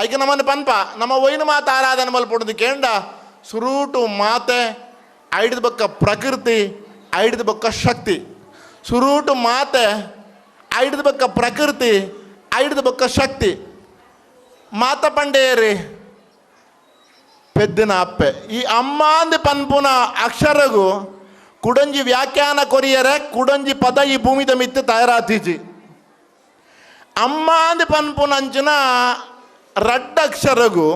ಐಕೆ ನಮ್ಮನ್ನು ಪನ್ಪ. ನಮ್ಮ ಒಯ್ನ ಮಾತ ಆರಾಧನೆ ಮಲ್ಪಡೋದು ಕೇಂಡ. ಸುರೂಟು ಮಾತೆ, ಐಡಿದ ಬಕ್ಕ ಪ್ರಕೃತಿ, ಐಡಿದ ಬೊಕ್ಕ ಶಕ್ತಿ. ಸುರೂಟು ಮಾತೆ, ಐಡಿದ ಬಕ್ಕ ಪ್ರಕೃತಿ, ಐಡಿದ ಬೊಕ್ಕ ಶಕ್ತಿ. ಮಾತ ಪಂಡೇರಿ, ಪೆದ್ದಿನ ಅಪ್ಪೆ. ಈ ಅಮ್ಮಾಂದಿ ಪನ್ಪುನ ಅಕ್ಷರಗೂ ಕುಡಂಜಿ ವ್ಯಾಖ್ಯಾನ ಕೊರಿಯರೆ, ಕುಡಂಜಿ ಪದ ಈ ಭೂಮಿದ ಮಿತ್ತು ತಯಾರಾತೀಜಿ. ಅಮ್ಮಾಂದಿ ಪನ್ಪುನ ಅಂಚಿನ ರಡ್ಡ ಅಕ್ಷರಗು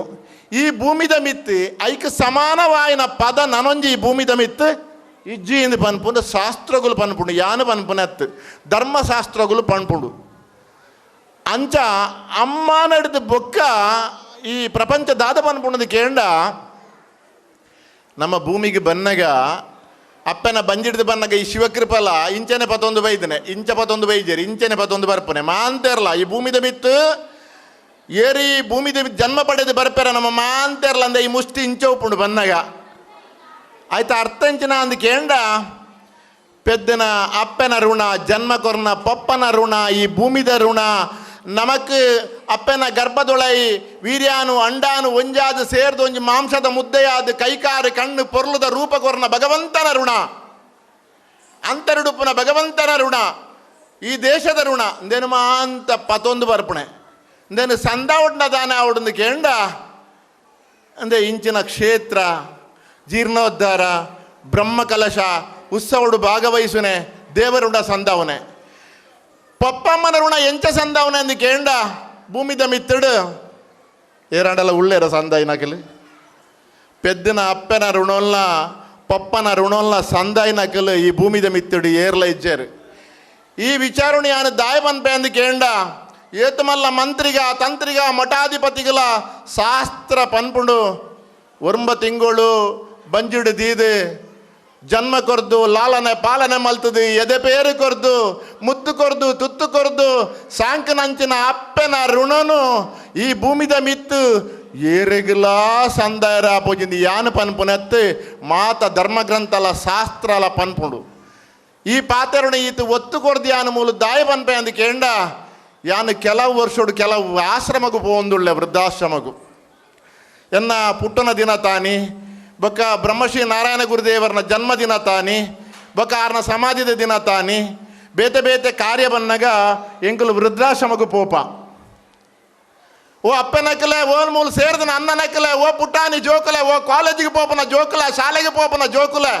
ಈ ಭೂಮಿದ ಮಿತ್ತ್ ಐಕ್ ಸಮಾನವಾಯಿನ ಪದ ನನೊಂಜಿ ಈ ಭೂಮಿದ ಮಿತ್ತ್ ಇಜ್ಜಿಯಿಂದ ಪನ್ಪುಂಡು, ಶಾಸ್ತ್ರಗಳು ಪನ್ಪುಂಡು, ಯಾನು ಪನ್ಪುನತ್ತು ಧರ್ಮಶಾಸ್ತ್ರಗಳು ಪನ್ಪುಂಡು. ಅಂಚ ಅಮ್ಮ ನಡೆದ ಬೊಕ್ಕ ಈ ಪ್ರಪಂಚ ದಾದ ಪನ್ಪುಣದ ಕೇಂಡ, ನಮ್ಮ ಭೂಮಿಗೆ ಬನ್ನಗ ಅಪ್ಪನ ಬಂಜಿಡ್ದು ಬನ್ನಗ ಈ ಶಿವಕೃಪಲ ಇಂಚನೆ ಪತ್ತೊಂದು ಬೈದನೆ, ಇಂಚ ಪತ್ತೊಂದು ಬೈಜರಿ ಇಂಚನೆ ಪತ್ತೊಂದು ಬರ್ಪನೆ ಮಾಂತೇರಲ್ಲ ಈ ಭೂಮಿದ ಬಿತ್ತು ಏರಿ ಭೂಮಿದೇವಿ ಜನ್ಮ ಪಡೆದು ಬರ್ಪೇರ ನಮ್ಮ ಮಾಂತೇರಲ್ಲ ಅಂದ ಈ ಮುಷ್ಟಿ ಇಂಚೋಪುಂಡು ಬಂದಾಗ ಆಯ್ತಾ ಅರ್ಥಂಚಿನ ಅಂದ ಕೇಂಡ ಪೆದ್ದನ ಅಪ್ಪನ ಋಣ ಜನ್ಮ ಕೊರ್ನ ಪಪ್ಪನ ಋಣ ಈ ಭೂಮಿದ ಋಣ ನಮಕ್ ಅಪ್ಪನ ಗರ್ಭದೊಳೈ ವೀರ್ಯಾನು ಅಂಡಾನು ಒಂಜಾದು ಸೇರ್ದು ಒಂಜಿ ಮಾಂಸದ ಮುದ್ದೆಯಾದ ಕೈಕಾರು ಕಣ್ಣು ಪೊರ್ಲುದ ರೂಪ ಕೊರ್ನ ಭಗವಂತನ ಋಣ ಅಂತರಡುಪುನ ಭಗವಂತನ ಋಣ ಈ ದೇಶದ ಋಣ ಅಂದೇನು ಮಾಂತ ಪತೊಂದು ಬರ್ಪಣೆ ಇಂದೇನು ಸಂದ ಉಂಡ ದಾನ ಅವಡೊಂದು ಕೇಂಡ ಅಂದೆ ಇಂಚಿನ ಕ್ಷೇತ್ರ ಜೀರ್ಣೋದ್ಧಾರ ಬ್ರಹ್ಮಕಲಶ ಉತ್ಸವಡು ಭಾಗವಹಿಸುನೆ ದೇವರುಡ ಸಂದಾವನೆ ಪಪ್ಪಮ್ಮನ ಋಣ ಎಂಚ ಸಂದಾವನೆ ಅಂದು ಕೇಂಡ ಭೂಮಿದ ಮಿತ್ತಡು ಏರಾಂಡಲ ಉಳ್ಳೇರ ಸಂದಾಯಿ ನಕಲು పెద్దన అప్పెన రుణంల పప్పన రుణంల సందాయి నకలు ఈ భూమి మీద మిత్తుడు ఏర్ల ఇచ్చారు ఈ విచారుని ఆయన దాయపనిపోయేందుకేండ ఏతుమల్ల ಮಂತ್ರಿಗ, ತಂತ್ರಿಗ, ಮಠಾಧಿಪತಿಗಳ ಶಾಸ್ತ್ರ ಪನ್ಪುಡು. ఒరంబ ತಿಂಗಳು ಬಂಜುಡು ದೀದೆ, ಜನ್ಮ ಕೊರ್ದು, ಲಾಲನೆ ಪಾಲನೆ ಮಲ್ತದೆ, ಎದೆ ಪೇರು ಕೊರ್ದು, ಮುತ್ತು ಕೊರ್ದು, ತುತ್ತು ಕೊರ್ದು ಸಾಂಕನಂಚಿನ ಅಪ್ಪನ ಋಣನು ಈ ಭೂಮಿದ ಮಿತ್ತು. ಏರೆಗಿಲಾ ಸಂದಾಯರ ಪೂಜಿಂದು ಯಾನು ಪನ್ಪುನತ್ತೆ ಮಾತ ಧರ್ಮಗ್ರಂಥಲ ಶಾಸ್ತ್ರಲ ಪನ್ಪುಂಡು. ಈ ಪಾತೆರುಣ ಈತು ಒತ್ತು ಕೊರ್ದು ಯಾನು ಮೂಲು ದಾಯ ಪನ್ಪೆ ಅಂದು ಕೇಂಡ ಯಾನು ಕೆಲವು ವರ್ಷೋಡು ಕೆಲವು ಆಶ್ರಮಗೂ ಪೋಂದುಳ್ಳೆ ವೃದ್ಧಾಶ್ರಮಗೂ. ಎನ್ನ ಪುಟ್ಟನ ದಿನ ತಾನಿ, ಬೊಕ್ಕ ಬ್ರಹ್ಮಶ್ರೀ ನಾರಾಯಣ ಗುರುದೇವರನ ಜನ್ಮದಿನ ತಾನಿ, ಬೊಕ್ಕ ಆರ್ನ ಸಮಾಧಿದ ದಿನ ತಾನಿ, ಬೇತೆ ಬೇತೆ ಕಾರ್ಯ ಬನ್ನಗ ಎಂಕುಲು ವೃದ್ಧಾಶ್ರಮಗೂ ಪೋಪ. ಓ ಅಪ್ಪನಕ್ಕಲೆ ಓನ್ ಮೂಲ ಸೇರಿದನ ಅಣ್ಣನಕ್ಕಲೆ ಓ ಪುಟ್ಟಾನಿ ಜೋಕುಲೆ, ಓ ಕಾಲೇಜಿಗೆ ಪೋಪನ ಜೋಕುಲ, ಶಾಲೆಗೆ ಪೋಪನ ಜೋಕುಲೆ.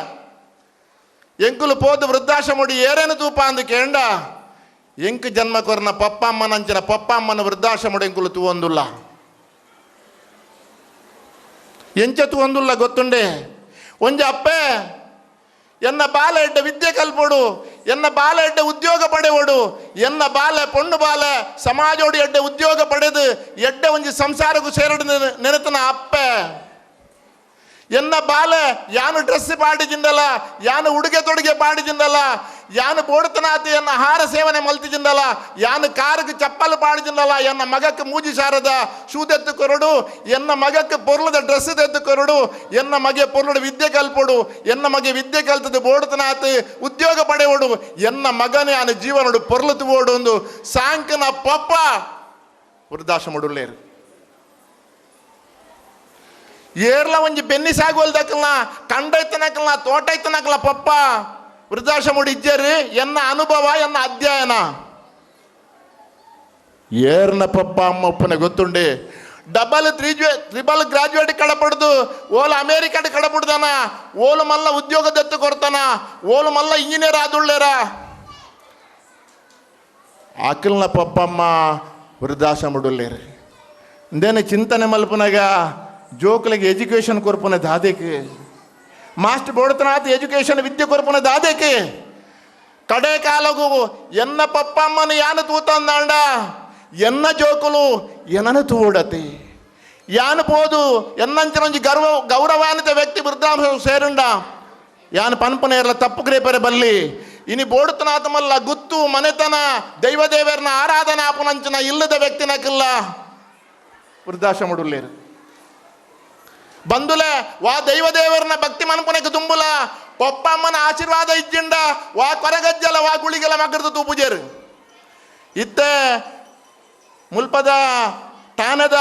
ಎಂಕುಲು ಪೋದು ವೃದ್ಧಾಶ್ರಮಡಿ ಏರೇನು ತೂಪ ಅಂದು ಎಂಕು ಜನ್ಮ ಕೊರನ ಪಪ್ಪ ಅಮ್ಮನಂಚಿನ ಪಪ್ಪ ಅಮ್ಮನ ವೃದ್ಧಾಶ್ರಮಡು ಎಂಕುಲು ತೂವೊಂದುಲ್ಲ ಎಂಚತು ಒಂದುಲ್ಲ ಗೊತ್ತುಂಡೆ? ಒಂಜ ಅಪ್ಪೆ, ಎನ್ನ ಬಾಲ ಎಡ್ಡೆ ವಿದ್ಯೆ ಕಲ್ಪೋಡು, ಎನ್ನ ಬಾಲ ಎಡ್ಡೆ ಉದ್ಯೋಗ ಪಡೆವೋಡು, ಎನ್ನ ಬಾಲೆ ಪೊಣ್ಣು ಬಾಲ ಸಮಾಜೋಡು ಎಡ್ಡೆ ಉದ್ಯೋಗ ಪಡೆದು, ಎಡ್ಡೆ ಒಂಜಿ ಸಂಸಾರಕ್ಕೂ ಸೇರಡು ನೆನೆತನ ಅಪ್ಪೆ. ಎನ್ನ ಬಾಲ ಯಾನು ಡ್ರೆಸ್ ಪಾಡಿಜಿಂದಲ್ಲ ಯಾನು ಉಡುಗೆ ತೊಡುಗೆ ಪಾಡಿಜಿಂದಲ್ಲ ಯಾನು ಬೋಡ್ತನಾತಿ ಎನ್ನ ಆಹಾರ ಸೇವನೆ ಮಲ್ತಿದ್ದಲ್ಲ ಯಾನು ಕಾರಿಗೆ ಚಪ್ಪಲು ಪಾಡಿಜಿಂದಲ್ಲ ಎನ್ನ ಮಗಕ್ಕೆ ಮೂಜಿ ಸಾರದ ಶೂದೆತ್ತು ಕೊರಡು, ಎನ್ನ ಮಗಕ್ಕೆ ಪೊರ್ಲದ ಡ್ರೆಸ್ ತೆತ್ತು ಕೊರಡು, ಎನ್ನ ಮಗೆ ಪೊರ್ಲುಡು ವಿದ್ಯೆ ಕಲ್ಪೊಡು, ಎನ್ನ ಮಗೆ ವಿದ್ಯೆ ಕಲ್ತದ್ದು ಬೋಡತನಾತಿ ಉದ್ಯೋಗ ಪಡೆಯೋಡು ಎನ್ನ ಮಗನೇ ಆನ ಜೀವನಡು ಪೊರ್ಲತು ಓಡು ಒಂದು ಸಾಂಕನ ಪಪ್ಪ ವೃದ್ಧಾಶ್ರಮಡುಳ್ಳೇರು ಏರ್ಲ ಒಂಜಿ ಬೆನ್ನಿ ಸಾಗುವಲ್ದಕ್ಕಲ್ನ ಕಂಡೈತನಕಲ್ನ ತೋಟೈತನಕಲ್ಲ ಪಪ್ಪ ವೃದ್ಧಾಶ್ರಮಡು ಇಜ್ಜರು, ಎನ್ನ ಅನುಭವ, ಎನ್ನ ಅಧ್ಯಯನ? ಏರ್ನ ಪಪ್ಪ ಅಮ್ಮ ಒಪ್ಪನೆ ಗೊತ್ತುಂಡಿ. ಡಬಲ್ ತ್ರಿಜ್ವೆ, ತ್ರಿಬಲ್ ಗ್ರಾಜುಯೇಟ್ ಕಡಪಡ್ದು, ಓಲ್ ಅಮೇರಿಕಾಡ್ ಕಡಪಡ್ದಾನ, ಓಲು ಮಲ್ಲ ಉದ್ಯೋಗ ದತ್ತು ಕೊಡ್ತಾನ, ಓಲು ಮಲ್ಲ ಇಂಜಿನಿಯರ್ ಆದುಳ್ಳೇರ? ಆಕಲ್ನ ಪಪ್ಪಮ್ಮ ವೃದ್ಧಾಶ್ರಮಡುಳ್ಳೇರು ಇಂದೇನು ಚಿಂತನೆ ಮಲ್ಪನಾಗ, ಜೋಕ್ಲಿಗೆ ಎಜುಕೇಶನ್ ಕೊರ್ಪುನ ದಾದೇಕೆ. ಮಾಸ್ಟರ್ ಬೋಡ್ತನಾಥ ಎಜುಕೇಶನ್ ವಿದ್ಯೆ ಕೊರ್ಪುನ ದಾದೇಕೆ ಕಡೆ ಕಾಲಗು ಎನ್ನ ಪಪ್ಪಮ್ಮನ ಯಾನು ತೂತಂದಾಂಡ ಎನ್ನ ಜೋಕುಲು ಎನನು ತೂಡತಿ ಯಾನು పోదు ఎన్నంచనంచి గర్వ గౌరవాన్విత వ్యక్తి వృద్ధాంశం సేరుండ యాను పన్పనేర్ల తప్పు గ్రేపరే బల్లి ಇನಿ ಬೋಡುತನಾಥ ಮಲ್ಲ ಗುತ್ತು ಮನೆತನ ದೈವದೇವರನ ಆರಾಧನೆ ಆಪುನಂಚಿನ ಇಲ್ಲದ ವ್ಯಕ್ತಿನಕ್ಕಿಲ್ಲ ವೃದ್ಧಾಶ್ರಮಡುಲ್ಲೇರು ವಾ ದೈವದೇವರನ ಭಕ್ತಿ ಮನ್ಪುನಕ್ಕೆ ತುಂಬುಲ. ಪಪ್ಪಮ್ಮನ ಆಶೀರ್ವಾದ ಇಜ್ಜಿಂಡ ವಾ ಕೊರಗಜ್ಜಲ, ವಾ ಗುಳಿಗೆಲ ಮಗರ್ದು ತೂಪುಜೇರು ಇತ್ತೆ ಮುಲ್ಪದ ಠಾಣದ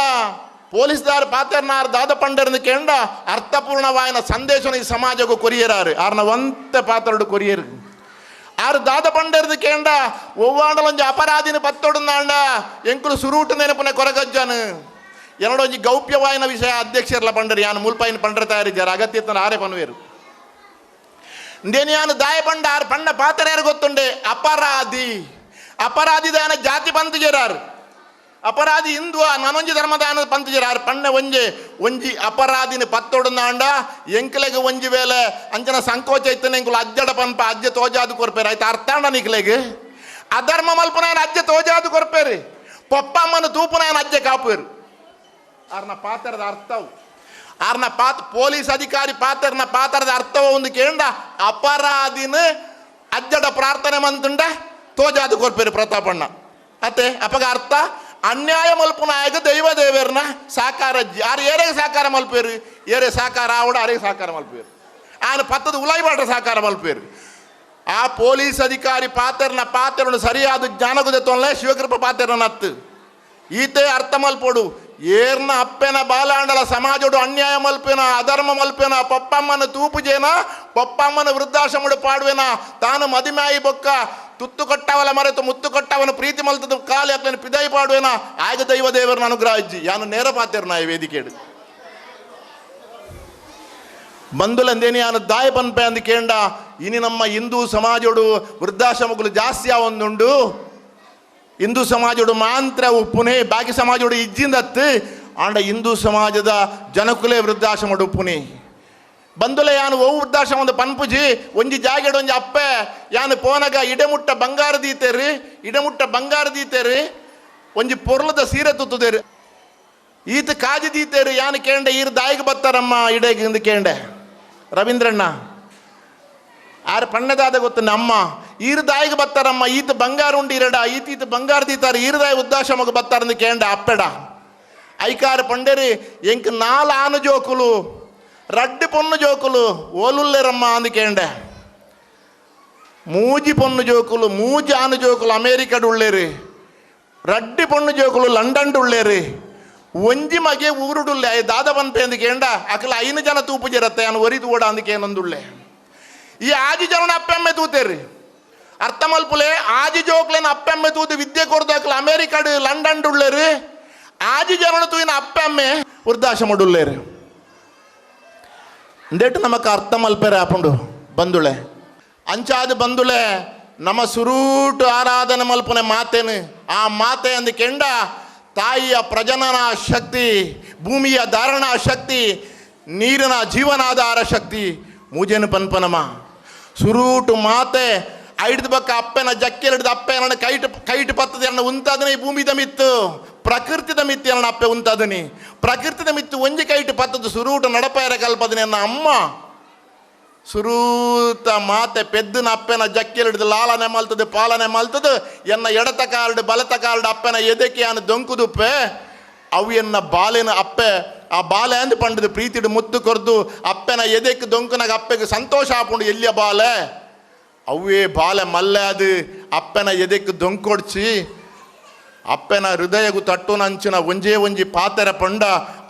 ಪೊಲೀಸ್ದಾರ್ ಪಾತ್ರನಾರ್ ದಾದ ಪಂಡರ್ನ ಕೇಂಡ ಅರ್ಥಪೂರ್ಣವಾಯನ ಸಂದೇಶನ ಈ ಸಮಾಜಕ್ಕೆ ಕೊರಿಯರಾರು. ಆರ್ನ ಒಂತೆ ಪಾತ್ರಡು ಕೊರಿಯರು. ಆರು ದಾದ ಪಂಡರ್ದು ಕೇಂಡ ಒವ್ವಾಂಡಲೊಂಜಿ ಅಪರಾಧಿನ ಪತ್ತೊಡುಂದಾಂಡ, ಎಂಕುಲು ಸುರೂಟು ನೆನಪುನ ಕೊರಗಜ್ಜಾನು. ಎರಡೊಂಜಿ ಗೌಪ್ಯವಾಯಿನ ವಿಷಯ ಅಧ್ಯಕ್ಷರ್ಲ ಪಂಡರು ಯಾನು ಮುಲ್ಪಾಯಿನ ಪಂಡರ ತಯಾರಿದ್ದಾರೆ ಅಗತ್ಯತನ ಆರೆ ಪನ್ವೇರು ndeni ದಾಯ ಪಂಡ ಆರು ಪಂಡ ಪಾತ್ರ ಯಾರು ಗೊತ್ತುಂಡೆ ಅಪರಾಧಿ ಅಪರಾಧಿ ದಾನ ಜಾತಿ ಪಂತುಜರಾರು ಅಪರಾಧಿ ಹಿಂದೂ ನನೊಂಜಿ ಧರ್ಮದಾನ ಪಂತುಜರಾರು ಪಣ್ಣ ಒಂಜೆ ಒಂಜಿ ಅಪರಾಧಿನ ಪತ್ತೊಡುಂದಾಂಡ ಎಂಕ್ಲೆಗ್ ಒಂಜಿ ವೇಳೆ ಅಂಚನ ಸಂಕೋಚ ಇತ್ತನ ಎಂಕುಲು ಅಜ್ಜಡ ಪನ್ಪ ಅಜ್ಜ ತೋಜಾದು ಕೊರ್ಪೇರು ಆಯ್ತು ಅರ್ಥಾಂಡ ನಿಕ್ಲೆಗ್ ಅಧರ್ಮ ಮಲ್ಪನಾಯನ ಅಜ್ಜ ತೋಜಾದು ಕೊರ್ಪೇರು ಪೊಪ್ಪಮ್ಮನ ತೂಪುನಾಯನ ಅಜ್ಜ ಕಾಪೇರು ಆರ್ನ ಪಾತ್ರದ ಅರ್ಥವು. ಆರ್ನ ಪಾತ್ ಪೊಲೀಸ್ ಅಧಿಕಾರಿ ಪಾತ್ರನ ಪಾತ್ರದ ಅರ್ಥವ ಒಂದು ಕೇಂಡ ಅಪರಾಧಿನ ಅಜ್ಜಡ ಪ್ರಾರ್ಥನೆ ಮಂತುಂಡ ತೋಜಾದು ಕೊರ್ಪೇರು ಪ್ರತಾಪಣ್ಣ. ಅತ್ತೆ ಅಪಗ ಅರ್ಥ, ಅನ್ಯಾಯ ಮಲ್ಪನಾಯಕ ದೈವ ದೇವರನ್ನ ಸಾಕಾರ ಯಾರು ಏರೇ ಸಾಕಾರ ಮಲ್ಪೇರು? ಏರೆ ಸಾಕಾರ ಆವಡ ಅರೇ ಸಾಕಾರ ಮಲ್ಪೇರು. ಆನ ಪತ್ತದ ಉಲಾಯಿ ಮಾಡ್ರೆ ಸಾಕಾರ ಮಲ್ಪೇರು. ಆ ಪೊಲೀಸ್ ಅಧಿಕಾರಿ ಪಾತ್ರನ ಪಾತ್ರನ ಸರಿಯಾದ ಜ್ಞಾನಗುದೆ ತೊಂದ್ರೆ ಶಿವಕೃಪ ಪಾತ್ರನ ಅತ್ತು ಈತೆ ಅರ್ಥ ಮಲ್ಪೊಡು. ಏರ್ನ ಅಪ್ಪೆನ ಬಾಲಾಂಡಲ ಸಮಾಜಡು ಅನ್ಯಾಯ ಮಲ್ಪೆನ ಅಧರ್ಮ ಮಲ್ಪೆನ ಪಪ್ಪಮ್ಮನ ತೂಪು ಜೇನ ಪಪ್ಪಮ್ಮನ ವೃದ್ಧಾಶ್ರಮಡು ಪಾಡುವೆನ ತಾನು ಮದಿಮಾಯಿ ಬೊಕ್ಕ ತುತ್ತು ಕೊಟ್ಟವಲ ಮರೆತು ಮುತ್ತು ಕೊಟ್ಟವನ ಪ್ರೀತಿ ಮಲ್ತದ ಕಾಲಿ ಹಾಕ್ಲೇನು ಪಿದಾಯಿ ಪಾಡುವೆನ ಆಗ ದೈವ ದೇವರನ್ನ ಅನುಗ್ರಹಿಸಿ ಯಾನು ನೇರ ಪಾತೇರು ನಾ ವೇದಿಕೆ ಬಂಧುಲಂದೇನಿ ಯಾನು ದಾಯ ಪನ್ಪೆ ಅಂದ ಕೇಂಡ ಇನಿ ನಮ್ಮ ಹಿಂದೂ ಸಮಾಜೋಡು ವೃದ್ಧಾಶ್ರಮಗಳು ಜಾಸ್ತಿ ಆವೊಂದುಂಡು ಹಿಂದೂ ಸಮಾಜಡು ಮಾಂತ್ರ ಉಪ್ಪುನೆ ಬಾಕಿ ಸಮಾಜಡು ಇಜ್ಜಿಂದತ್ತು, ಆಂಡ ಹಿಂದೂ ಸಮಾಜದ ಜನಕುಲೆ ವೃದ್ಧಾಶ್ರಮಡು ಉಪ್ಪುನೆ ಬಂದುಲೆ ಯಾನು ಓ ವೃದ್ಧಾಶ್ರಮದ ಪನ್ಪುಜಿ, ಒಂಜಿ ಜಾಗೆಡು ಒಂಜಿ ಅಪ್ಪೆ, ಯಾನು ಪೋನಗ ಇಡಮುಟ್ಟ ಬಂಗಾರ ದೀತೇರಿ, ಇಡಮುಟ್ಟ ಬಂಗಾರ ದೀತೇರಿ, ಒಂಜಿ ಪೊರ್ಲದ ಸೀರೆ ತುತ್ತುದೇರಿ. ಈತ ಕಾಜಿ ದೀತೇರಿ, ಯಾನು ಕೇಂಡೆ, ಈರ್ ದಾಯಿಗೆ ಬತ್ತಾರಮ್ಮ ಇಡೇಗೆ ಇಂದು ಕೇಂಡೆ. ರವೀಂದ್ರಣ್ಣ, ಆರು ಪಣ್ಣದಾದ ಗೊತ್ತ ಅಮ್ಮ ಈರು ದಾಯಿಗೆ ಬತ್ತಾರಮ್ಮ ಈತ ಬಂಗಾರ ಉಂಡು ಇರಡ. ಈತ ಈತ ಬಂಗಾರ ದೀತಾರೆ. ಈರು ದಾಯಿ ಉದ್ದಾಶ್ರಮಕ್ಕೆ ಬತ್ತಾರಂದು ಕೇಂಡ ಅಪ್ಪೆಡ. ಐಕಾರ ಪಂಡೇರಿ, ಎಂಕ್ ನಾಲ್ ಆನ ಜೋಕುಲು, ರಡ್ಡಿ ಪೊನ್ನು ಜೋಕುಲು, ಓಲುಲ್ಲೇರಮ್ಮ ಅಂದು ಕೇಂಡೆ ಮೂಜಿ ಪೊನ್ನು ಜೋಕುಲು, ಮೂಜಿ ಆನ ಜೋಕುಲು ಅಮೇರಿಕಡ್ ಉಳ್ಳೇರಿ. ರಡ್ಡಿ ಪೊಣ್ಣು ಜೋಕುಲು ಲಂಡನ್ ಉಳ್ಳೇರಿ. ಒಂಜಿ ಮಗೆ ಊರುಡುಲ್ಲೆ ಅಯ್ಯ, ದಾದ ಅಂದು ಕೇಂಡ ಅಕಲ ಐನು ಜನ ತೂಪು ಜರತ್ತೆ ಅನು ಒರಿದು ಓಡ ಅಂದಕ್ಕೆ ಏನೊಂದುಳ್ಳೆ ಈ ಆಜಿ ಜನ ಅಪ್ಪೆಮ್ಮೆ ತೂತೇರಿ ಜೋಕ್ಲೆನ ಅಪ್ಪೆಮ್ಮೆ ತೂತು ವಿದ್ಯೆ ಕೊಡ್ದಾಕ್ಲ ಅಮೇರಿಕಾಡು ಲಂಡನ್ ಉಳ್ಳೇರಿ ಆಜಿ ಜನನ ತೂಯಿನ ಅಪ್ಪೆಮ್ಮೆ ವೃದ್ಧಾಶ್ರಮ ಉಳ್ಳೇರಿ ಇಂದೇಟು ನಮಕ ಅರ್ಥ ಮಲ್ಪೆರೆ ಆಪುಂಡು ಬಂದುಳೆ. ಅಂಚಾದ ಬಂದುಳೆ, ನಮ್ಮ ಸುರೂಟು ಆರಾಧನೆ ಮಲ್ಪನೆ ಮಾತೇನು. ಆ ಮಾತೆ ಅಂದ ಕೆಂಡ, ತಾಯಿಯ ಪ್ರಜನನ ಶಕ್ತಿ, ಭೂಮಿಯ ಧಾರಣಾ ಶಕ್ತಿ, ನೀರಿನ ಜೀವನಾಧಾರ ಶಕ್ತಿ, ಮೂಜೇನು ಪನ್ಪನಮ. ಸುರೂಟು ಮಾತೆ ಐಡ್ದ ಬಕ್ಕ ಅಪ್ಪೆನ ಜಕ್ಕೆಲಿಡ್ದ ಅಪ್ಪೆನ ಕೈಟ್ ಕೈಟ್ ಪತ್ತದ ಎನ್ನ ಉಂತಾದನೆ ಈ ಭೂಮಿದ ಮಿತ್ತು. ಪ್ರಕೃತಿದ ಮಿತ್ತು ಎನ್ನ ಅಪ್ಪೆ ಉಂತಾದನಿ. ಪ್ರಕೃತಿದ ಮಿತ್ತು ಒಂಜಿ ಕೈಟ್ ಪತ್ತದ ಸುರೂಟ ನಡಪಾಯರ ಕಲ್ಪದನೆ ಎನ್ನ ಅಮ್ಮ. ಸುರೂತ ಮಾತೆ ಪೆದ್ದನ ಅಪ್ಪೆನ ಜಕ್ಕೆಲಿಡ್ದು ಲಾಲನೆ ಮಲ್ತದೆ, ಪಾಲನೆ ಮಲ್ತದ, ಎನ್ನ ಎಡತ ಕಾರ್ಡ್ ಬಲತ ಕಾರ್ಡ್ ಅಪ್ಪೆನ ಎದೆಕೆ ಅನ್ನ ದೊಂಕುದುಪ್ಪೆ ಅವು ಎನ್ನ ಬಾಲೆನ ಅಪ್ಪೆ. ಆ ಬಾಲೆ ಅಂದು ಪಂಡದು ಪ್ರೀತಿಡು ಮುತ್ತು ಕೊರ್ದು ಅಪ್ಪೆನ ಎದೆಕ್ ದೊಂಕನಾಗ ಅಪ್ಪೆಗೆ ಸಂತೋಷ ಆಪುಂಡು ಎಲ್ಲಿಯ ಬಾಲೆ? ಅವೇ ಬಾಲೆ ಮಲ್ಲೆ ಅದು ಅಪ್ಪೆನ ಎದೆಕ್ ದೊಂಕೊಡ್ಚಿ ಅಪ್ಪೆನ ಹೃದಯಗು ತಟ್ಟುನಂಚಿನ ಒಂಜೇ ಒಂಜಿ ಪಾತೆರ ಪಂಡ,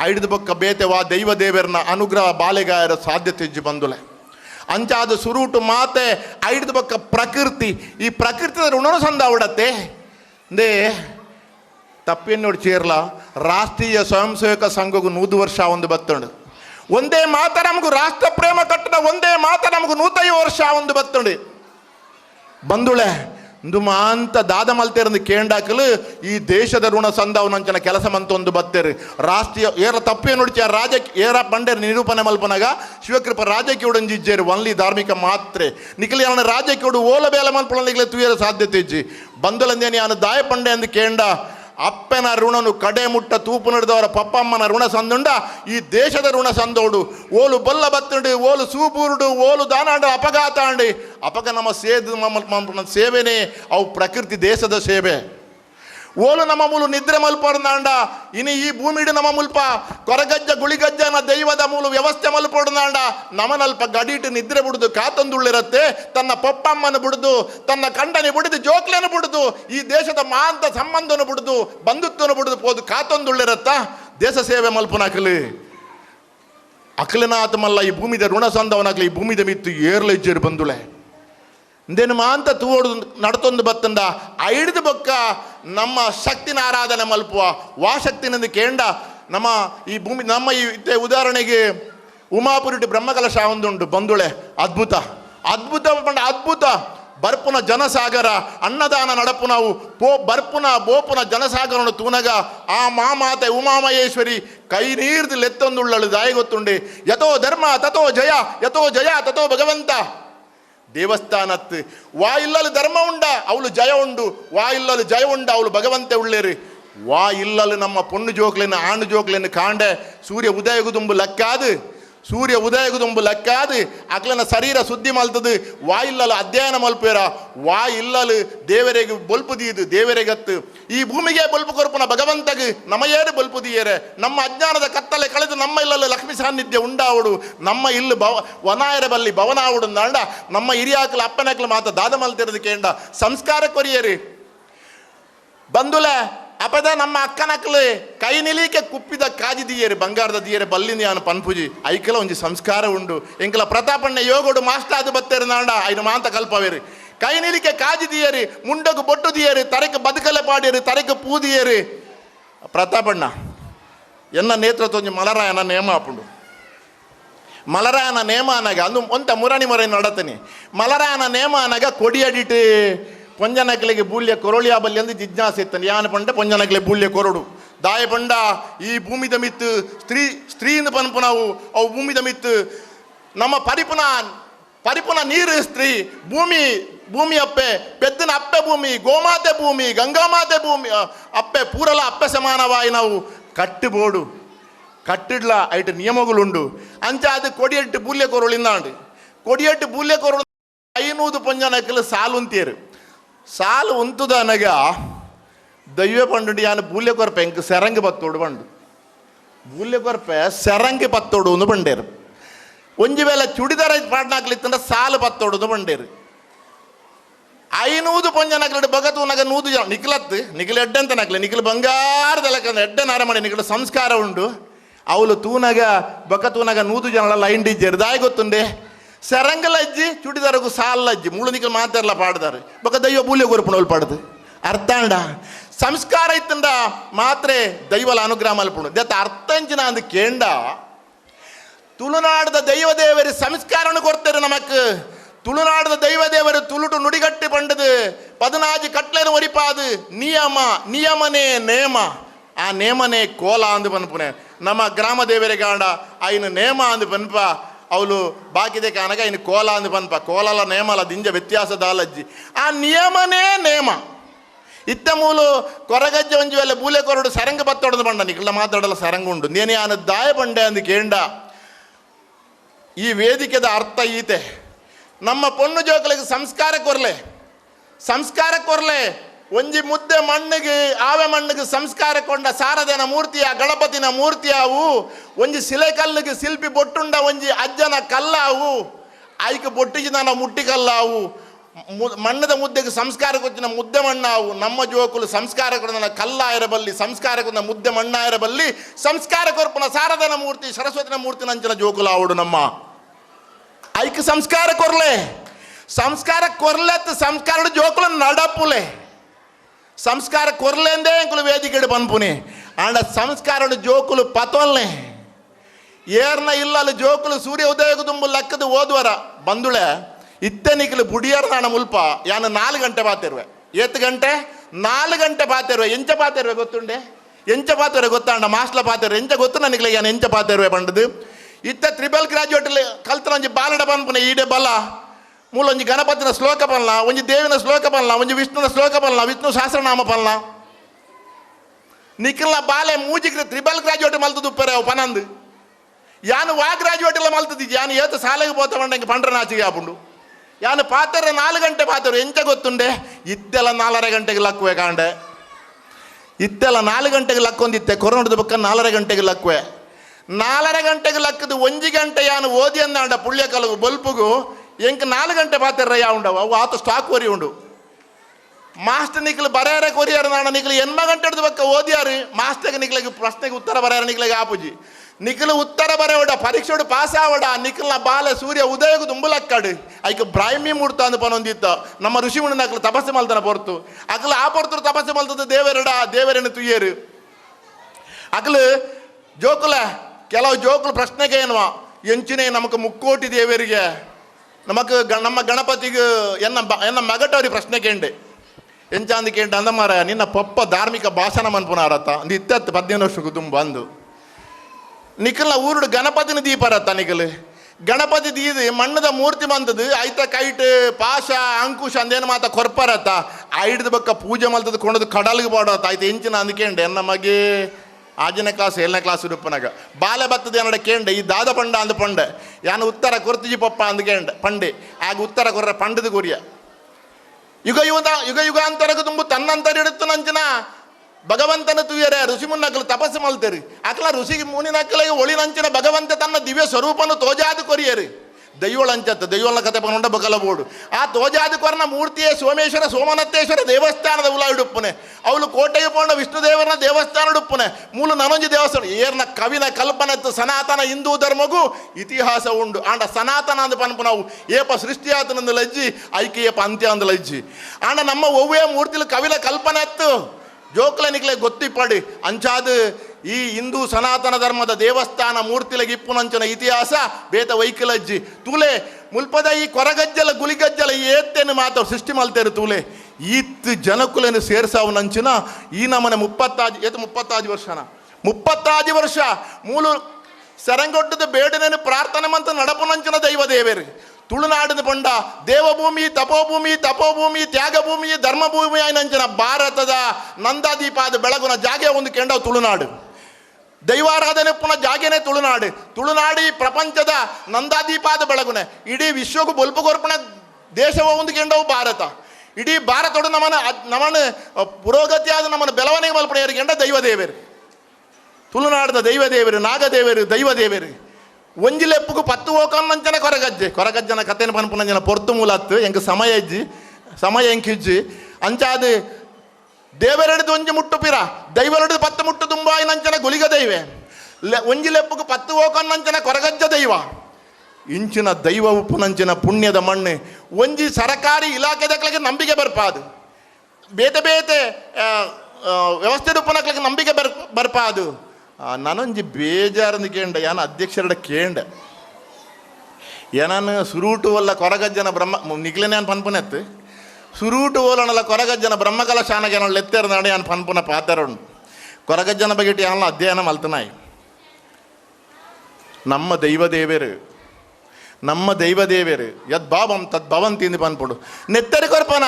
ಐಡ್ದು ಬೊಕ್ಕ ಬೇತೆ ವಾ ದೈವ ದೇವರನ ಅನುಗ್ರಹ ಬಾಲೆಗಾಯರ ಸಾಧ್ಯತೆ ಇಜ್ಜಿ ಬಂದುಲೆ. ಅದು ಸುರುಟು ಮಾತೆ, ಐಡ್ದು ಬೊಕ್ಕ ಪ್ರಕೃತಿ, ಈ ಪ್ರಕೃತಿ ಋಣನು ಸಂದ ಅವಡತ್ತೆ ದೇ ತಪ್ಪೇನೋಡು ಚೇರ್ಲ, ರಾಷ್ಟ್ರೀಯ ಸ್ವಯಂ ಸೇವಕ ಸಂಘಗೂ ನೂದು ವರ್ಷ ಒಂದು ಬತ್ತುಂಡು. ಒಂದೇ ಮಾತ ನಮಗೂ ರಾಷ್ಟ್ರ ಪ್ರೇಮ ಕಟ್ಟಡ ಒಂದೇ ಮಾತ ನಮಗೂ ನೂತೈವ ವರ್ಷ ಒಂದು ಬತ್ತುಂಡು. ಬಂದುಳೆ ಅಂತ ದಾದ ಮಲ್ತೇರಂದು ಕೇಂಡಾಕಲು, ಈ ದೇಶದ ಋಣ ಸಂದವನಂಚನ ಕೆಲಸ ಮಂತೊಂದು ಬತ್ತೇರಿ. ರಾಷ್ಟ್ರೀಯ ಏರ ತಪ್ಪೇ ನುಡಿಚ ರಾಜ ಏರ ಬಂಡೇರು ನಿರೂಪಣೆ ಮಲ್ಪನಾಗ, ಶಿವಕೃಪ ರಾಜಕೀಯ ಇಜ್ಜೇರು ಒನ್ಲಿ ಧಾರ್ಮಿಕ ಮಾತ್ರೆ. ನಿಖಲಿ ಅವನ ರಾಜಕೀಯ ಓಲ ಬೇಲ ಮಲ್ಪನಿಗೆ ತುಯ್ಯರ ಸಾಧ್ಯತೆ ಇಜ್ಜಿ. ಬಂದುಲಂದೇನಿ ಅವನು ದಾಯ ಪಂಡೆ ಅಂದು ಕೇಂಡ ಅಪ್ಪನ ಋಣನು ಕಡೆ ಮುಟ್ಟ ತೂಪು ನಡೆದವರ ಪಪ್ಪಮ್ಮನ ಋಣ ಸಂದುಂಡ ಈ ದೇಶದ ಋಣ ಸಂದೋಡು ಓಲು ಬಲ್ಲ ಬತ್ತುಂಡು ಓಲು ಸೂಪೂರುಡು ಓಲು ದಾನಾಂಡ ಅಪಘಾತ ಅಂಡಿ ಅಪಗ ನಮ್ಮ ಸೇದು ನಮ್ಮ ಸೇವೆನೇ ಅವು ಪ್ರಕೃತಿ ದೇಶದ ಸೇವೆ ಓಲು ನಮ್ಮ ಮೂಲು ನಿದ್ರೆ ಮಲ್ಪೊಡ್ನಾಂಡ ಇನಿ ಈ ಭೂಮಿಡು ನಮ್ಮ ಮುಲ್ಪ. ಕೊರಗಜ್ಜ ಗುಳಿಗಜ್ಜನ ದೈವದ ಮೂಲು ವ್ಯವಸ್ಥೆ ಮಲ್ಪೊಡ್ನಾಂಡ ನಮನಲ್ಪ ಗಡಿಟು ನಿದ್ರೆ ಬಿಡುದು ಕಾತಂದುಳ್ಳಿರತ್ತೆ. ತನ್ನ ಪಪ್ಪಮ್ಮನ ಬಿಡುದು, ತನ್ನ ಕಂಡನಿ ಬಿಡುದು, ಜೋಕ್ಲೆನ ಬಿಡುದು, ಈ ದೇಶದ ಮಾಂತ ಸಂಬಂಧನು ಬಿಡುದು, ಬಂಧುತ್ವನು ಬಿಡುದು ಪೋದು ಕಾತೊಂದುಳ್ಳಿರತ್ತ? ದೇಶ ಸೇವೆ ಮಲ್ಪನಾಕಲಿ ಅಕಲನಾಥ ಮಲ್ಲ ಈ ಭೂಮಿದ ಋಣ ಸಂದವನಾಗಲಿ ಈ ಭೂಮಿದ ಮಿತ್ತು ಏರ್ಲ ಇಜ್ಜೇರು ಬಂದುಳೆ. ಇಂದೇನು ಮಾಂತ ತೂವಡು ನಡ್ತೊಂದು ಬತ್ತಂದ. ಐಡ್ದು ಬೊಕ್ಕ ನಮ್ಮ ಶಕ್ತಿನ ಆರಾಧನೆ ಮಲ್ಪುವ. ವಾ ಶಕ್ತಿನಿಂದ ಕೇಂಡ ನಮ್ಮ ಈ ಭೂಮಿ, ನಮ್ಮ ಈ ಉದಾಹರಣೆಗೆ ಉಮಾಪುರಿಟಿ ಬ್ರಹ್ಮಕಲಶ ಒಂದುಂಟು ಬಂದುಳೆ ಅದ್ಭುತ. ಅದ್ಭುತ ಪಂಡ ಅದ್ಭುತ. ಬರ್ಪುನ ಜನಸಾಗರ, ಅನ್ನದಾನ ನಡಪು ನಾವು. ಪೋ ಬರ್ಪುನ, ಬೋಪುನ ಜನಸಾಗರನು ತೂನಗ ಆ ಮಾಮಾತೆ ಉಮಾಮಹೇಶ್ವರಿ ಕೈ ನೀರ್ದು ಲೆತ್ತೊಂದುಳ್ಳಳು ದಾಯಿ ಗೊತ್ತುಂಡೆ ಯಥೋ ಧರ್ಮ, ತಥೋ ಜಯ, ಯಥೋ ಜಯ, ತಥೋ ಭಗವಂತ. ದೇವಸ್ಥಾನತ್ ವಾ ಇಲ್ಲಲು ಧರ್ಮ ಉಂಡ, ಅವಳು ಜಯ ಉಂಡು. ವಾ ಇಲ್ಲಲು ಜಯ ಉಂಡ, ಅವಳು ಭಗವಂತೆ ಉಳ್ಳೇರಿ. ವಾ ಇಲ್ಲಲು ನಮ್ಮ ಪೊಣ್ಣು ಜೋಕ್ಲೆನ್ನು ಆಣು ಜೋಕ್ಲೆನ್ನು ಕಾಂಡೆ, ಸೂರ್ಯ ಉದಯಗುದುಂಬು ಲಕ್ಕಾದು. ಸೂರ್ಯ ಉದಯಗುದುಂಬು ಲಕ್ಕಾದು ಅಕ್ಲನ ಶರೀರ ಸುದ್ದಿ ಮಲ್ತದು. ವಾಯಿಲ್ಲಲು ಅಧ್ಯಯನ ಮಲ್ಪೇರ. ವಾ ಇಲ್ಲಲು ದೇವರಿಗೆ ಬೊಲ್ಪುದೀದು ದೇವರಿಗತ್ತು ಈ ಭೂಮಿಗೆ ಬೊಲ್ಪು ಕೊರ್ಪುನ ಭಗವಂತಗೆ ಬಲ್ಪು ಬೊಲ್ಪುದಿಯೇರೆ ನಮ್ಮ ಅಜ್ಞಾನದ ಕತ್ತಲೆ ಕಳೆದು ನಮ್ಮ ಇಲ್ಲಲು ಲಕ್ಷ್ಮೀ ಸಾನ್ನಿಧ್ಯ ಉಂಡಾವಡು. ನಮ್ಮ ಇಲ್ಲು ಭವ ವನಾಯರ ಬಲ್ಲಿ ಭವನಾವಡು ನಾಂಡ. ನಮ್ಮ ಹಿರಿಯಾಕಲು ಅಪ್ಪನಕ್ಲು ಮಾತ ದಾದ ಮಲ್ತಿರೋದು ಕೇಂಡ. ಸಂಸ್ಕಾರ ಕೊರಿಯರಿ. ಬಂದುಲೆ ಅಪದ ನಮ್ಮ ಅಕ್ಕನಕ್ಕಲು ಕೈ ನಿಲಿಕೆ ಕುಪ್ಪಿದ ಕಾಜಿ ದಿಯೇರಿ, ಬಂಗಾರದ ದಿಯೇರಿ ಬಲ್ಲಿಂದ ಅವನು ಪನ್ಪುಜಿ, ಐಕಲ ಒಂಜಿ ಸಂಸ್ಕಾರ ಉಂಡು. ಎಂಕಲ ಪ್ರತಾಪಣ್ಣ ಯೋಗೋಡು ಮಾಸ್ಟರ್ ಅದು ಬತ್ತೇರು ಐನು ಮಾಂತ ಕಲ್ಪವೇರಿ. ಕೈ ನಿಲಿಕೆ ಕಾಜಿ ದಿಯೇರಿ, ಮುಂಡಗು ಬೊಟ್ಟು ದಿಯೇರಿ ತರಕ್ಕೆ ಬದುಕಲೆ ಪಾಡಿಯರಿ ತರಕ್ಕೆ ಪೂದಿಯೇರಿ ಪ್ರತಾಪಣ್ಣ, ಎನ್ನ ನೇತೃತ್ವ ಮಲರಾಯನ ನೇಮ ಆಪುಂಡು ಮಲರಾಯನ ನೇಮ ಅನಗ, ಅಂದು ಒಂತ ಮುರಣಿ ಮೊರೆ ನಡತೀನಿ. ಮಲರಾಯನ ನೇಮ ಅನಗ ಕೊಡಿಯಡಿಟ್ ಪೊಂಜನಕಲಿಗೆ ಬೂಲ್ಯ ಕೊರೊಳಿಯ ಬಲ್ಲಿ ಅಂದು ಜಿಜ್ಞಾಸೆ ಇತ್ತನು ಯಾನ ಪಂಡ ಪೊಂಜನಕ್ಲೆ ಬೂಲ್ಯ ಕೊರಡು. ದಾಯ ಪಂಡ ಈ ಭೂಮಿದ ಮಿತ್ ಸ್ತ್ರೀ, ಸ್ತ್ರೀಯಿಂದ ಪನ್ಪು ನಾವು, ಅವು ಭೂಮಿದ ಮಿತ್ ನಮ್ಮ ಪರಿಪುನ ಪರಿಪುನ ನೀರು ಸ್ತ್ರೀ, ಭೂಮಿ ಭೂಮಿ ಅಪ್ಪೆ, ಪೆದ್ದನ ಅಪ್ಪೆ ಭೂಮಿ, ಗೋಮಾತೆ ಭೂಮಿ, ಗಂಗಾಮಾತೆ ಭೂಮಿ ಅಪ್ಪೆ, ಪೂರಲ ಅಪ್ಪೆ ಸಮಾನವಾಗಿ ನಾವು ಕಟ್ಟುಬೋಡು. ಕಟ್ಟಿಡ್ಲ, ಐಟ್ ನಿಯಮಗಳುಂಡು. ಅಂಚ ಅದು ಕೊಡಿಯಟ್ಟು ಬೂಲ್ಯ ಕೊರಳಿಂದಾಂಡು. ಕೊಡಿಯಟ್ಟು ಬೂಲ್ಯ ಕೊರಳು ಐನೂದು ಪೊಂಜನಕ್ಕಲು ಸಾಲು ಸಾಲು ಉಂತುದನಗ ದೈವ ಪಂಡು ಯಾನು ಬೂಲ್ಯ ಕೊರಪೆ ಎಂಕ್ ಸೆರಂಗಿ ಬತ್ತೋಡು ಬಂಡು ಬೂಲ್ಯ ಕೊರಪೆ, ಸೆರಂಗಿ ಪತ್ತೋಡು ಒಂದು ಬಂಡೇರು ಒಂಜಿ ವೇಳೆ ಚುಡಿದಾರ ಪಾಡ್ನಾಕ್ಲಿತ್ತಂದ್ರೆ ಸಾಲು ಪತ್ತೋಡು ಬಂಡೇರು ಐನೂದು ಪೊಂಜನಕ್ಲಡು ಬಗತು ನಗ ನೂದು ಜನ, ನಿಕ್ಲತ್ತು ನಿಖಿಲ್ ಎಡ್ಡಂತ ನಕ್ಲೆ ನಿಖಿಲ್ ಬಂಗಾರದ ಲೆಕ್ಕ ಎಡ್ಡ ಮಾಡಿ ನಿಖಿಲ್ ಸಂಸ್ಕಾರ ಉಂಡು. ಅವಳು ತೂನಗ ಬಕ ತೂನಗ ನೂದು ಜನಲ ಲೈನ್ ಡಿಜ್ಜರು ದಾಯ ಗೊತ್ತುಂಡೆ. ಸೆರಂಗಲ ಅಜ್ಜಿ ಚುಡಿದಾರಗು ಸಾಲ ಅಜ್ಜಿ ಮುಳು ನಿಖಿಲ್ ಮಾತಾಡಲ ಪಾಡ್ದಾರು ಬಕ ದೈವ ಬೂಲ್ಯ ಗೊರುಪುಣವಳು ಪಾಡ್ದು ಅರ್ಥ ಅಂಡ ಸಂಸ್ಕಾರ ಇತ್ತಂಡ ಮಾತ್ರೆ ದೈವಲ ಅನುಗ್ರಹ ಮಲ್ಪುಣು ದತ್ತ ಅರ್ಥಂಚಿನ ಅಂದ್ ಕೇಂಡ ತುಳುನಾಡದ ದೈವ ದೇವರಿ ಸಂಸ್ಕಾರನು ಕೊಡ್ತಾರೆ ನಮಕ್ ತುಳುನಾಡದ ದೈವ ದೇವರು ತುಳುಟು ನುಡಿಗಟ್ಟಿ ಪಂಡದು ಪದನಾಜಿ ಕಟ್ಲೆನು ಒರಿಪಾದು ನಿಯಮ ನಿಯಮನೇ ನೇಮ ಆ ನೇಮನೇ ಕೋಲ ಅಂದು ಪನ್ಪುನೆ ನಮ್ಮ ಗ್ರಾಮ ದೇವರಿಗೆ ಕಾಂಡ ಐನು ನೇಮ ಅಂದು ಪನ್ಪ ಅವಳು ಬಾಕಿದೆ ಕಾನಗ ಇನ್ನು ಕೋಲ ಅಂದು ಪನ್ಪ ಕೋಲಲ ನೇಮಲ ದಿಂಜ ವ್ಯತ್ಯಾಸದ ಅಲಜ್ಜಿ ಆ ನಿಯಮನೇ ನೇಮ ಇತ್ತ ಮೂಲು ಕೊರಗಜ್ಜೆ ಒಂಜಿ ವೇಳೆ ಬೂಲೆ ಕೊರಡು ಸರಂಗ ಬತ್ತೊಡದು ಬಂಡ ನಿಕ್ಲ ಮಾತಾಡಲ್ಲ ಸರಂಗ ಉಂಡು ನೇನೆ ಆನ ದಾಯ ಬಂಡೆ ಅಂದು ಕೇಂಡ ಈ ವೇದಿಕೆದ ಅರ್ಥ ಈತೆ ನಮ್ಮ ಪೊಣ್ಣು ಜೋಕಲಿಗೆ ಸಂಸ್ಕಾರ ಕೊರ್ಲೆ ಸಂಸ್ಕಾರ ಕೊರ್ಲೆ ಒಂಜಿ ಮುದ್ದೆ ಮಣ್ಣಿಗೆ, ಆವೆ ಮಣ್ಣಿಗೆ ಸಂಸ್ಕಾರ ಕೊಂಡ ಸಾರದನ ಮೂರ್ತಿಯ, ಗಣಪತಿನ ಮೂರ್ತಿಯಾವು ಒಂಜಿ ಸಿಲೆ ಕಲ್ಲಿಗೆ ಶಿಲ್ಪಿ ಬೊಟ್ಟುಂಡ, ಒಂಜಿ ಅಜ್ಜನ ಕಲ್ಲಾವು ಆಯ್ಕೆ ಬೊಟ್ಟಿಗೆ ನನ್ನ ಮುಟ್ಟಿ ಕಲ್ಲಾವು ಮಣ್ಣದ ಮುದ್ದೆಗೆ ಸಂಸ್ಕಾರ ಕೊಚ್ಚಿನ ಮುದ್ದೆ ಮಣ್ಣಾವು ನಮ್ಮ ಜೋಕುಲು ಸಂಸ್ಕಾರ ಕೊಡ ಕಲ್ಲಾಯರ ಬಲ್ಲಿ ಸಂಸ್ಕಾರ ಕೊಡ ಮುದ್ದೆ ಮಣ್ಣಾಯರ ಬಲ್ಲಿ ಸಂಸ್ಕಾರ ಕೊರ್ಪನ ಸಾರದನ ಮೂರ್ತಿ, ಸರಸ್ವತಿನ ಮೂರ್ತಿ ನಂಚಿನ ಜೋಕುಲು ಆವುಡು ನಮ್ಮ. ಐಕ್ ಸಂಸ್ಕಾರ ಕೊರ್ಲೆ. ಸಂಸ್ಕಾರ ಕೊರ್ಲೆತ್ ಸಂಸ್ಕಾರ ಜೋಕುಲು ನಡಪುಲೆ. ಸಂಸ್ಕಾರ కొరలేందే ఇంకులు వేదికడు ಪನ್ಪುನಿ ಆಂಡ ಸಂಸ್ಕಾರ ಜೋಕುಲು ಪತೊಲ್ನೆ ಏರ್ನ ಇಲ್ಲಲ್ಲಿ ಜೋಕುಲು ಸೂರ್ಯ ಉದಯకు ದುಂಬು ಲಕ್ಕದ ಓದುವರ. ಬಂದುಳೆ ಇತ್ತನಿಕಲು ಬುಡಿಯರ್ ನಾಣ ಮುಲ್ಪ, ಯಾನು ನಾಲ್ಕು ಗಂಟೆ ಪಾತೆರ್ವೆ ಏತ್ ಗಂಟೆ? ನಾಲ್ಕು ಗಂಟೆ ಪಾತೆರ್ವೆ ಎಂಚ ಪಾತೆರ್ವೆ ಗೊತ್ತುಂಡೆ? ಎಂಚ ಪಾತಿರುವೆ ಗೊತ್ತಾಂಡ ಮಾಸ್ಲ ಪಾತಿರುವೆ ಎಂಚ ಗೊತ್ತು ನನಗೆ ಯಾನು ಎಂಚ ಪಾತೆರ್ವೆ ಪಂಡದು ಇತ್ತ ತ್ರಿಬಲ್ ಗ್ರಾಜುಯೇಟ್ ಕಲ್ತರ ಒಂಜಿ ಬಾಲಡ ಪನ್ಪುನೆ ಈಡೆ ಬಲ. ಮೂಲೊಂಜಿ ಗಣಪತಿನ ಶ್ಲೋಕ ಪಲ್ಲ ಒಂಜಿ ದೇವಿನ ಶ್ಲೋಕ ಪಲ್ಲ ಒಂಜಿ ವಿಷ್ಣುನ ಶ್ಲೋಕ ಪಲ್ಲ ವಿಷ್ಣು ಸಹಸ್ರನಾಮ ಪಲ್ಲ ನಿಖಿಲ ಬಾಲೆ ಮೂಜಿಗೆ ತ್ರಿಬಲ್ ಗ್ರಾಜ್ಯುಯೇಟ್ ಮಲ್ತದು ಉಪ್ಪರೆ ಅವು ಪನಂದು. ಯಾನು ವಾ ಗ್ರಾಜ್ಯುಯೇಟ್ ಎಲ್ಲ ಮಲ್ತದಿ ಯಾನು ಏತ ಸಾಲಿಗೆ ಪೋತವಂಡೆ ಇಂಗೆ ಪಂಡ್ರ ನಾಚಿಗೆ ಆಪುಂಡು ಯಾನು ಪಾತರೆ ನಾಲ್ಕು ಗಂಟೆ ಪಾತರು, ಎಂಚ ಗೊತ್ತುಂಡೆ? ಇತ್ತೆಲ ನಾಲ್ವರೆ ಗಂಟೆಗೆ ಲಕ್ಕುವೆ ಕಾಂಡೆ. ಇತ್ತೆಲ್ಲ ನಾಲ್ಕು ಗಂಟೆಗೆ ಲಕ್ಕೊಂದಿತ್ತೆ ಕೊರೋನದ ಪಕ್ಕ ನಾಲ್ವರೆ ಗಂಟೆಗೆ ಲಕ್ಕುವೆ. ನಾಲ್ವರೆ ಗಂಟೆಗೆ ಲಕ್ಕದು ಒಂಜಿ ಗಂಟೆ ಯಾನು ಓದಿ ಅಂದಾಂಡ ಪುಳ್ಯ ಬಲ್ಪುಗು ಎಂಕ್ నాలుగు ಪಾತ್ರೆ ಯಾ ಉಂಡವು? ಅವು ಆತ ಸ್ಟಾಕ್ ವರಿ ಉಂಡು. ಮಾಸ್ಟರ್ ನಿಕ್ಲು ಬರೆಯರೆ ಕೊರಿಯಾರು ನಾಣ ನಿಕ್ಲು ಎನ್ಮ ಗಂಟೆ ಹಿಡಿದು ಬಕ್ಕ ಓದಿಯಾರು? ಮಾಸ್ಟರ್ಗೆ ನಿಕ್ಲಿಗೆ ಪ್ರಶ್ನೆಗೆ ಉತ್ತರ ಬರೆಯಾರ ನಿಕ್ಲಿಗೆ ಆಪುಜಿ. ನಿಖಿಲ್ ಉತ್ತರ ಬರೆವಡ ಪರೀಕ್ಷೆಡು ಪಾಸ್ ಆವಡ ನಿಖಿಲ್ನ ಬಾಲ ಸೂರ್ಯ ಉದಯಗೂ ತುಂಬುಲಕ್ಕಡು ಐಕ ಬ್ರಾಹ್ಮಿ ಮೂಡ್ತ ಅಂದ್ ಪನೊಂದಿತ್ತ. ನಮ್ಮ ಋಷಿ ನಕ್ಲು ತಪಸ್ಸೆ ಮಲ್ತನ ಪೊರ್ತು. ಅಕ್ಲ ಆ ಪೊರ್ತರು ತಪಸ್ಸೆ ಮಲ್ತದ ದೇವರಡ ದೇವರನ್ನು ತುಯ್ಯರು. ಅಕ್ಲು ಜೋಕುಲ, ಕೆಲವು ಜೋಕುಲು ಪ್ರಶ್ನೆಗೆ ಏನುವ ಎಂಚಿನೇ ನಮಕ್ ಮುಕ್ಕೋಟಿ ದೇವರಿಗೆ. ನಮಕ್ നമ്മ എന്ന ಎನ್ನ ಎನ್ನ ಮಗಟವ್ರಿ ಪ್ರಶ್ನೆ ಕೇಂಡೆ. ಎಂಚಾಂದು ಕೇಂಡ ಅಂದ ಮಾರ ನಿನ್ನ ಪಪ್ಪ ಧಾರ್ಮಿಕ ಭಾಷಣ ಮನ್ಪುನಾರತ್ತ ಇತ್ತತ್ತು ಪದ್ಯನ ವರ್ಷಕ್ಕೂ ತುಂಬ ಅಂದು. ನಿಖಲ್ನ ಊರುಡು ಗಣಪತಿನ ದೀಪರತ್ತ ನಿಖಲ್? ಗಣಪತಿ ದೀದು ಮಣ್ಣದ ಮೂರ್ತಿ ಬಂದದ್ದು ಐತ ಕೈಟ್ ಪಾಶ ಅಂಕುಶ ಅಂದೇನು ಮಾತ ಕೊರ್ಪರತ್ತ ಐಡ್ದ ಬಕ್ಕ ಪೂಜೆ ಮಲ್ತದ ಕೊಂಡದು ಕಡಲ್ಗೆ ಬಾಡತ್ತ ಆಯ್ತು ಎಂಚಿನ ಅಂದ್ಕೇಂಡೆ ಎನ್ನ ಮಗೆ? ಆಜನೇ ಕ್ಲಾಸ್ ಏಳನೇ ಕ್ಲಾಸ್ ಉಡುಪನಾಗ ಬಾಲೆ ಬತ್ತದ ಏನಡ ಕೇಂಡೆ, ಈ ದಾದ ಪಂಡ ಅಂದ ಪಂಡ. ಯಾನು ಉತ್ತರ ಕೊರ್ತಿಜಿ ಪಪ್ಪ ಅಂದ್ಕೇಂಡೆ ಪಂಡೆ. ಆಗ ಉತ್ತರ ಕೊರ್ರ ಪಂಡದ ಗುರಿಯ. ಯುಗ ಯುಗ ಯುಗ ಯುಗಾಂತರಗ ತುಂಬು ತನ್ನಂತರ ಇಡುತ್ತು ನಂಚಿನ. ಭಗವಂತನ ತುಯ್ಯರೆ, ಋಷಿ ಮುನ್ನಕ್ಕಲು ತಪಸ್ಸು ಮಲ್ತೇರಿ. ಅಕ್ಲ ಋಷಿ ಮುನಿನಕ್ಕಲಿಗೆ ಒಳಿನಂಚಿನ ಭಗವಂತ ತನ್ನ ದಿವ್ಯ ಸ್ವರೂಪನು ತೋಜಾದು ಕೊರಿಯರಿ. ದೈವಳ ಕತೆ ಪನೊಂಡ ಬಕಲ ಬೋಡು ಆ ತೋಜಾದು ಕೊರ್ನ ಮೂರ್ತಿಯೇ ಸೋಮೇಶ್ವರ ಸೋಮನತ್ತೇಶ್ವರ ದೇವಸ್ಥಾನದ ಉಲ ಅವಳು ಕೋಟೆಗೆ ಪೋಂಡ ವಿಷ್ಣುದೇವರನ ದೇವಸ್ಥಾನ ಇಡುಪ್ಪನೆ ಮೂಲ ನನಂಜಿ ದೇವಸ್ಥಾನ. ಏರ್ನ ಕವಿನ ಕಲ್ಪನೆತ್ತು ಸನಾತನ ಹಿಂದೂ ಧರ್ಮಗೂ ಇತಿಹಾಸ ಉಂಡು ಆಂಡ ಸನಾತನ ಅಂದ ಪನ್ಪು ನಾವು. ಏಪ ಸೃಷ್ಟಿಯಾತನಂದು ಲಜ್ಜಿ ಐಕೆ ಏಪ ಅಂತ್ಯ ಅಂದ ಲಜ್ಜಿ. ಆಂಡ ನಮ್ಮ ಒವ್ವೇ ಮೂರ್ತಿಲಿ ಕವಿನ ಕಲ್ಪನೆ ಎತ್ತು ಜೋಕ್ಲ ನಿಕ್ಲೆ ಗೊತ್ತಿಪ್ಪಡಿ ಅಂಚಾದ ಈ ಹಿಂದೂ ಸನಾತನ ಧರ್ಮದ ದೇವಸ್ಥಾನ ಮೂರ್ತಿಲಗಿಪ್ಪುನಂಚನ ಇತಿಹಾಸ, ಬೇತ ವೈಕಲಜ್ಜಿ. ತೂಲೆ, ಮುಲ್ಪದ ಈ ಕೊರಗಜ್ಜಲ, ಗುಲಿಗಜ್ಜಲ ಏತ್ತೇನು ಮಾತು ಸೃಷ್ಟಿ ಮಲ್ತೇರು ತೂಲೆ. ಈತ್ ಜನಕುಲೆನು ಸೇರ್ಸಾವು ನಂಚಿನ ಈ ನಮ್ಮನೆ ಮುಪ್ಪತ್ತಾಜು, ಏತ್ ಮುಪ್ಪತ್ತಾಜು ವರ್ಷನ. ಮುಪ್ಪತ್ತಾಜು ವರ್ಷ ಮೂಲು ಸರಂಗೊಟ್ಟದ ಬೇಡನೇನು ಪ್ರಾರ್ಥನೆ ಮಂತ ನಡಪುನಂಚಿನ ದೈವ ದೇವೇರು. ತುಳುನಾಡಿನ ಪಂಡ ದೇವಭೂಮಿ, ತಪೋಭೂಮಿ ತಪೋಭೂಮಿ, ತ್ಯಾಗಭೂಮಿ, ಧರ್ಮಭೂಮಿ ಆಯ್ನಂಚಿನ ಭಾರತದ ನಂದಾದೀಪಾದ ಬೆಳಗುನ ಜಾಗೆ ಒಂದು ಕೆಂಡವು ತುಳುನಾಡು. ದೈವಾರಾಧನೆ ಪುನಃ ಜಾಗೆನೆ ತುಳುನಾಡು. ತುಳುನಾಡಿ ಪ್ರಪಂಚದ ನಂದಾದೀಪಾದ ಬೆಳಗುನೆ. ಇಡೀ ವಿಶ್ವಕ್ಕೂ ಬೊಲ್ಪು ಕೊರ್ಪಣ ದೇಶವ ಒಂದು ಕೆಂಡವು ಭಾರತ. ಇಡೀ ಭಾರತೋಡು ನಮ್ಮನ ನಮ್ಮನ್ನು ನಮ್ಮನ ಪುರೋಗತಿಯಾದ ನಮ್ಮನ್ನು ಬೆಳವಣಿಗೆ ಮಲ್ಪಣೆಯರು ಕೆಂಡ ದೈವ ದೇವರು ತುಳುನಾಡಿನ ದೈವ ದೇವರು ನಾಗದೇವರು ದೈವ ದೇವರು ಒಂಜಿಲೆಪ್ಪುಗು ಪತ್ತು ಹೋಕನ್ನಂಚನ ಕೊರಗಜ್ಜೆ. ಕೊರಗಜ್ಜನ ಕಥೆನ ಪನ್ಪುನಂಜನ ಪೊರ್ತು ಮೂಲತ್ತು ಎಂಕ್ ಸಮಯ ಇಜ್ಜಿ, ಸಮಯ ಎಂಕಿಜ್ಜಿ ಅಂಚಾದು ದೇವರಡಿದು ಒಂಜಿ ಮುಟ್ಟು ಪಿರ, ದೈವರಡಿದು ಪತ್ತು ಮುಟ್ಟು ತುಂಬಾಯಿನಂಚನ ನಂಚನ ಗುಲಿಗ ದೈವೆ. ಒಂಜಿಲೆಪ್ಪುಗು ಪತ್ತು ಹೋಕನ್ನಂಚನ ಕೊರಗಜ್ಜ ದೈವ. ಇಂಚಿನ ದೈವ ಉಪ್ಪುನಂಚಿನ ಪುಣ್ಯದ ಮಣ್ಣು. ಒಂಜಿ ಸರಕಾರಿ ಇಲಾಖೆದಕ್ಲಿಗೆ ನಂಬಿಕೆ ಬರ್ಪಾದು. ಬೇತೆ ಬೇತೆ ವ್ಯವಸ್ಥೆ ಉಪ್ಪನಕ್ಲಿಗೆ ನಂಬಿಕೆ ಬರ್, ಬರ್ಪಾದು. ನಾನೊಂಜಿ ಬೇಜಾರಂದು ಕೇಂಡ, ಯಾನ ಅಧ್ಯಕ್ಷರಡ ಕೇಂಡ. ಏನಾನು ಸುರೂಟು ಒಲ್ಲ ಕೊರಗಜ್ಜನ ಬ್ರಹ್ಮ ನಿಗ್ಲೇನೆ ಅನ್ ಪನ್ಪುನೆತ್ತು ಸುರೂಟು ಓಲನಲ್ಲ ಕೊರಗಜ್ಜನ ಬ್ರಹ್ಮಕಲ ಶಾನಗೆ ನಾನು ಲೆತ್ತೆರ ನಡೆ ಅನ್ ಪನ್ಪುನ ಪಾತರುಂಡು. ಕೊರಗಜ್ಜನ ಬಗೆಟ್ ಯಾನ ಅಧ್ಯಯನ ಮಲ್ತನಾಯಿ. ನಮ್ಮ ದೈವ ನಮ್ಮ ದೈವ ಯದ್ ಭಾವಂ ತದ್ ಭವಂತಿ ಎಂದು ಪನ್ಪುಡು. ನೆತ್ತರಿ ಕೊರ್ಪನ,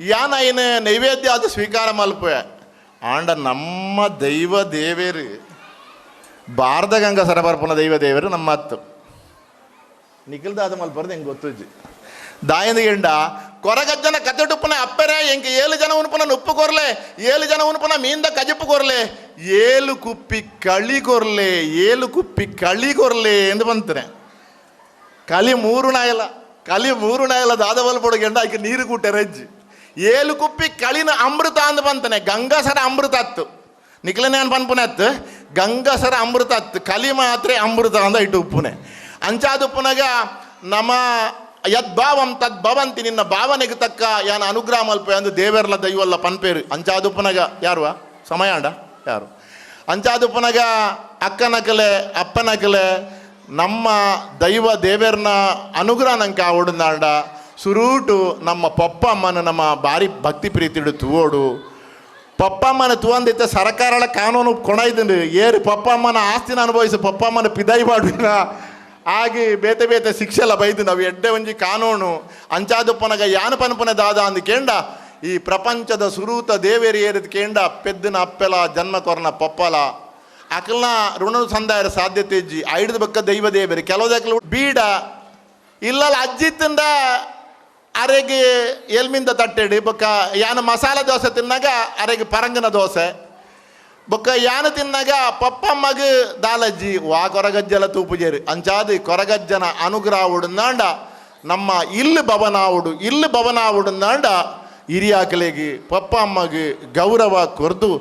ಯಾನ ಏನು ನೈವೇದ್ಯ ಅದು ಸ್ವೀಕಾರ ಮಲ್ಪುವೆ. ಆಂಡ ನಮ್ಮ ದೈವ ದೇವೇರು ಭಾರತ ಗಂಗ ಸರಬರ್ಪನ ದೈವ ದೇವರು ನಮ್ಮ ಹತ್ತು ನಿಖಿಲ್ದಾದ ಮಲ್ಪರ್ದು ಹೆಂಗೆ ಗೊತ್ತುಜ್ಜಿ ದಾಯಂದ ಕೊರಗಜ್ಜನ ಕತೆಟುಪ್ಪನ ಅಪ್ಪರೆ ಹೆಂಗೆ ಏಳು ಜನ ಉನ್ಪುನ ಉಪ್ಪು ಕೊರ್ಲೆ, ಏಳು ಜನ ಉನ್ಪುನ ಮೀಂದ ಕಜಪ್ಪು ಕೊರ್ಲೆ, ಏಳು ಕುಪ್ಪಿ ಕಳಿ ಕೊರ್ಲೆ, ಏಳು ಕುಪ್ಪಿ ಕಳಿ ಕೊರ್ಲೆ ಎಂದು ಬಂತಾನೆ ಕಲಿ ಮೂರು ನಾಯಲ ಕಲಿ ಮೂರು ನಾಯಲ ದಾದವಲ್ ಬೊಡಗೆಂಡ ಆಕೆ ನೀರು ಕೂಟೆ ರಜ್ಜಿ ಏಳು ಕುಪ್ಪಿ ಕಳಿನ ಅಮೃತ ಅಂದು ಬಂತಾನೆ, ಗಂಗಾಸರ ಅಮೃತ ಅತ್ತು. ಅನ್ ಪನ್ಪುನೆ ಗಂಗಸರ ಅಮೃತ ಅತ್ತು ಕಲಿ ಮಾತ್ರ ಅಮೃತ ಅಂದ ಇಟ್ಟು ಉಪ್ಪುನೆ. ಅಂಚಾದ ಉಪ್ಪುನಾಗ ನಮ್ಮ ಯದ್ಭಾವಂ ತದ್ ಭವಂತಿ, ನಿನ್ನ ಭಾವನೆಗೆ ತಕ್ಕ ಯಾನ ಅನುಗ್ರಹ ಮಲ್ಪೆ ಅಂದು ದೇವರ್ಲ ದೈವಲ್ಲ ಪನ್ಪೇರು ಅಂಚಾದ ಪುನಗ ಯಾರುವ? ಸಮಯ ಅಂಡ ಯಾರು ಅಂಚಾದುಪ್ಪನಾಗ ಅಕ್ಕನಕಲೆ ಅಪ್ಪನಕಲೆ ನಮ್ಮ ದೈವ ದೇವೇರ್ನ ಅನುಗ್ರಹ ನಂಗೆ ಆವಡುಂದಾಂಡ ಸುರೂಟು ನಮ್ಮ ಪಪ್ಪ ಅಮ್ಮನ ನಮ್ಮ ಭಾರಿ ಭಕ್ತಿ ಪ್ರೀತಿಡು ತೂವೋಡು. ಪಪ್ಪ ಅಮ್ಮನ ತೂವಂದಿತ್ತ ಸರ್ಕಾರಳ ಕಾನೂನು ಕೊಣೈದಂಡು ಏರಿ ಪಪ್ಪ ಅಮ್ಮನ ಆಸ್ತಿನ ಅನುಭವಿಸಿ ಪಪ್ಪ ಅಮ್ಮನ ಪಿದೈ ಮಾಡುವಿನ ಆಗಿ ಬೇತೆ ಬೇತೆ ಶಿಕ್ಷೆಲ್ಲ ಬೈದು ನಾವು ಎಡ್ಡೆ ಒಂಜಿ ಕಾನೂನು. ಅಂಚಾದುಪ್ಪನಗ ಯಾನ ಪನಪನ ದಾದ ಅಂದ್ ಕೆಂಡ, ಈ ಪ್ರಪಂಚದ ಸುರೂತ ದೇವೇರಿ ಏರಿದ ಕೇಂಡ, ಪೆದ್ದನ ಅಪ್ಪೆಲ, ಜನ್ಮ ತೊರನ ಪಪ್ಪಲ. ಅಕಲ್ನ ಋಣ ಸಂದಾಯರ ಸಾಧ್ಯತೆ ಇಜ್ಜಿ. ಐಡದ ಬಕ್ಕ ದೈವ ದೇವರಿ. ಕೆಲವು ಬೀಡ. ಇಲ್ಲಲ್ಲ ಅಜ್ಜಿತ್ತಿಂದ ಅರೆಗೆ ಎಲ್ಮಿಂದ ತಟ್ಟೆಡಿ, ಬೊಕ್ಕ ಯಾನ ಮಸಾಲ ದೋಸೆ ತಿನ್ನಾಗ ಅರೆಗೆ ಪರಂಗನ ದೋಸೆ, ಬೊಕ್ಕ ಯಾನ ತಿನ್ನಾಗ ಪಪ್ಪಮ್ಮಗ ದಾಲಜ್ಜಿ, ವಾ ಕೊರಗಜ್ಜಲ ತೂಪುಜೇರಿ ಅಂಚಾದಿ ಕೊರಗಜ್ಜನ ಅನುಗ್ರಹ ನಾಂಡ, ನಮ್ಮ ಇಲ್ಲಿ ಭವನಾವುಡು, ಇಲ್ಲು ಭವನಾವುಡುಂದಾಂಡ ಹಿರಿಯಾಕಲೆಗೆ ಪಪ್ಪ ಅಮ್ಮಗೆ ಗೌರವ ಕೊರೆದು,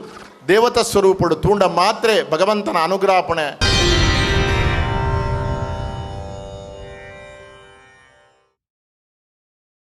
ದೇವತಾ ಸ್ವರೂಪಡು ತೂಂಡ ಮಾತ್ರೆ ಭಗವಂತನ ಅನುಗ್ರಹಪಣೆ